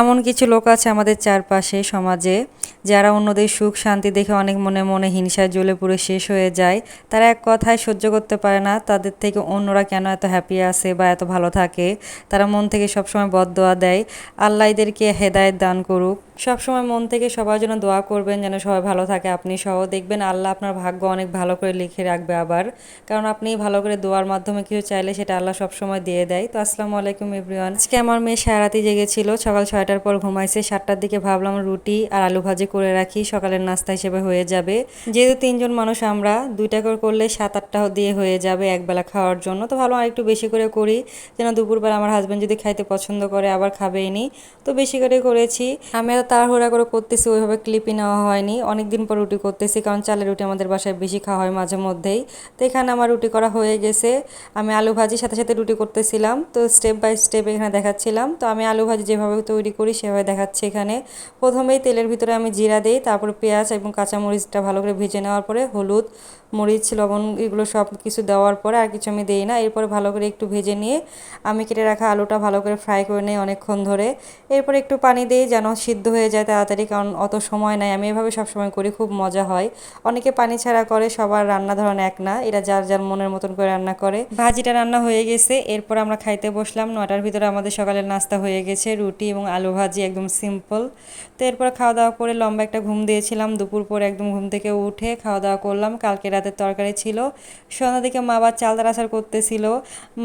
এমন কিছু লোক আছে আমাদের চারপাশে সমাজে যারা অন্যদের সুখ শান্তি দেখে অনেক মনে মনে হিংসায় জ্বলে পুরো শেষ হয়ে যায়। তারা এক কথায় সহ্য করতে পারে না, তাদের থেকে অন্যরা কেন এত হ্যাপি আছে বা এত ভালো থাকে? তারা মন থেকে সবসময় বদ দেয়। আল্লাহদেরকে হেদায়েত দান করুক। সবসময় মন থেকে সবার জন্য দোয়া করবেন যেন সবাই ভালো থাকে। আপনি সহ দেখবেন আল্লাহ আপনার ভাগ্য অনেক ভালো করে লিখে রাখবে আবার। কারণ আপনি ভালো করে দোয়ার মাধ্যমে কিছু চাইলে সেটা আল্লাহ সবসময় দিয়ে দেয়। তো আসসালামু আলাইকুম এভরিওয়ান। আজকে আমার মেয়ে সারাতি জেগেছিল, সকাল ছয়টার পর ঘুমাইছে। সাতটার দিকে ভাবলাম রুটি আর আলু ভাজি করে রাখি, সকালের নাস্তা হিসেবে হয়ে যাবে। যেহেতু তিনজন মানুষ আমরা, দুইটা করে করলে সাত, আটটা দিয়ে হয়ে যাবে একবেলা খাওয়ার জন্য। তো ভালো আর একটু বেশি করে করি, যেন দুপুরবেলা আমার হাজব্যান্ড যদি খাইতে পছন্দ করে, আবার খাবেই নি। তো বেশি করে করেছি। আমি তাড়াহুড়া করে করতেছি, ওইভাবে ক্লিপই নেওয়া হয়নি। অনেক দিন পর রুটি করতেছি, কারণ চালের রুটি আমাদের বাসায় বেশি খাওয়া হয় মাঝে মধ্যেই। তো এখানে আমার রুটি করা হয়ে গেছে। আমি আলু ভাজির সাথে সাথে রুটি করতেছিলাম। তো স্টেপ বাই স্টেপ এখানে দেখাচ্ছিলাম। তো আমি আলু ভাজি যেভাবে তৈরি করি, সেভাবে দেখাচ্ছি এখানে। প্রথমেই তেলের ভিতরে আমি জিরা দিই, তারপর পেঁয়াজ এবং কাঁচামরিচটা ভালো করে ভেজে নেওয়ার পরে হলুদ, মরিচ, লবণ, এগুলো সব কিছু দেওয়ার পরে আর কিছু আমি দিই না। এরপরে ভালো করে একটু ভেজে নিয়ে আমি কেটে রাখা আলুটা ভালো করে ফ্রাই করে নিই অনেকক্ষণ ধরে। এরপরে একটু পানি দিই যেন সিদ্ধ হয়ে যায় তাড়াতাড়ি, কারণ অত সময় নাই। আমি এভাবে সবসময় করি, খুব মজা হয়। অনেকে পানি ছাড়া করে, সবার রান্না ধরন এক না। এটা যার যার মনের মতন করে রান্না করে। ভাজিটা রান্না হয়ে গেছে, এরপর আমরা খাইতে বসলাম। নটার ভিতরে আমাদের সকালের নাস্তা হয়ে গেছে, রুটি এবং আলু ভাজি একদম সিম্পল তো এরপর খাওয়া দাওয়া করে লম্বা একটা ঘুম দিয়েছিলাম। দুপুর পর একদম ঘুম থেকে উঠে খাওয়া দাওয়া করলাম। কালকে রাতের তরকারি ছিল। সন্ধ্যা দিকে মা আবার চালদার আচার করতেছিল।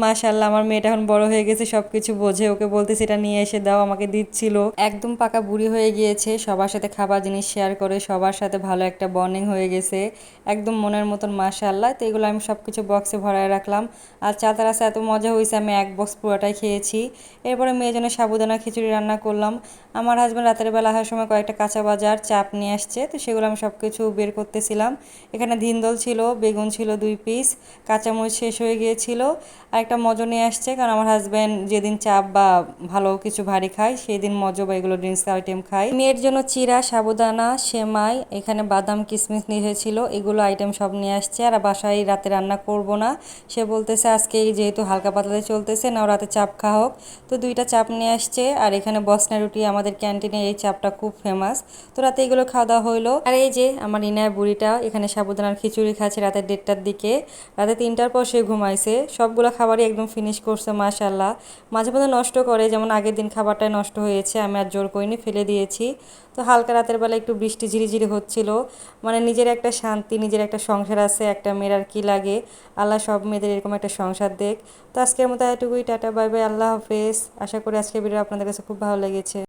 মাশাল্লাহ আমার মেয়েটা এখন বড় হয়ে গেছে সব কিছু বোঝে। ওকে বলতেছি, এটা নিয়ে এসে দাও, আমাকে দিচ্ছিল। একদম পাকা বুড়ি হয়ে গিয়েছে, সবার সাথে খাবার জিনিস শেয়ার করে, সবার সাথে ভালো একটা বর্নিং হয়ে গেছে, একদম মনের মতন মাশাল্লাহ তো এগুলো আমি সব কিছু বক্সে ভরায় রাখলাম। আর চালদার আচার এত মজা হয়েছে আমি এক বক্স পুরোটাই খেয়েছি। এরপরে মেয়ের জন্য সাবুদানা খিচুড়ি রান্না করলাম। আমার হাজব্যান্ড রাতের বেলা আসার সময় কয়েকটা কাঁচা বাজার, চাপ নিয়ে আসছে, তো সেগুলো আমি সব কিছু বের করতেছিলাম। এখানে ধিন্দল ছিল, বেগুন ছিল দুই পিস কাঁচামরিচ শেষ হয়ে গিয়েছিল। আর একটা মজো নিয়ে আসছে, কারণ আমার হাজব্যান্ড যেদিন চাপ বা ভালো কিছু ভারী খায় সেই দিন মজো বা এগুলো ড্রিঙ্কস আইটেম খায় মেয়ের জন্য চিরা, সাবুদানা, সেমাই, এখানে বাদাম কিশমিশ নিয়ে এসেছিল এগুলো আইটেম সব নিয়ে আসছে। আর বাসায় রাতে রান্না করব না। সে বলতেছে, আজকে যেহেতু হালকা পাতলাতে চলতেছে না রাতে চাপ খাওয়া হোক। তো দুইটা চাপ নিয়ে আসছে। আর এখানে বসনা রুটি আমাদের ক্যান্টিনে এই চাপটা খুব ফেমাস তো রাতে এগুলো খাওয়া দাওয়া হইল। আর এই যে আমার ইনায় বুড়িটা, এখানে সাবুদানার খিচুড়ি খাচ্ছে রাতের দেড়টার দিকে। রাতে তিনটার পর সে ঘুমাইছে। সবগুলো খাবারই একদম ফিনিশ করছে মাশাল্লাহ মাঝে মধ্যে নষ্ট করে, যেমন আগের দিন খাবারটাই নষ্ট হয়েছে, আমি আর জোর করিনি, ফেলে দিয়েছি তো হালকা রাতের বেলা একটু বৃষ্টি ঝিরিঝিরি হচ্ছিল। মানে নিজের একটা শান্তি, নিজের একটা সংসার আছে, একটা মেয়ের আর কি লাগে। আল্লাহ সব মেয়েদের এরকম একটা সংসার দেখ। তো আজকের মতো এটুকুই, টাটা, বাই বাই, আল্লাহ হাফেজ। আশা করি আজকের ভিডিও আপনাদের কাছে খুব ভালো লেগেছে।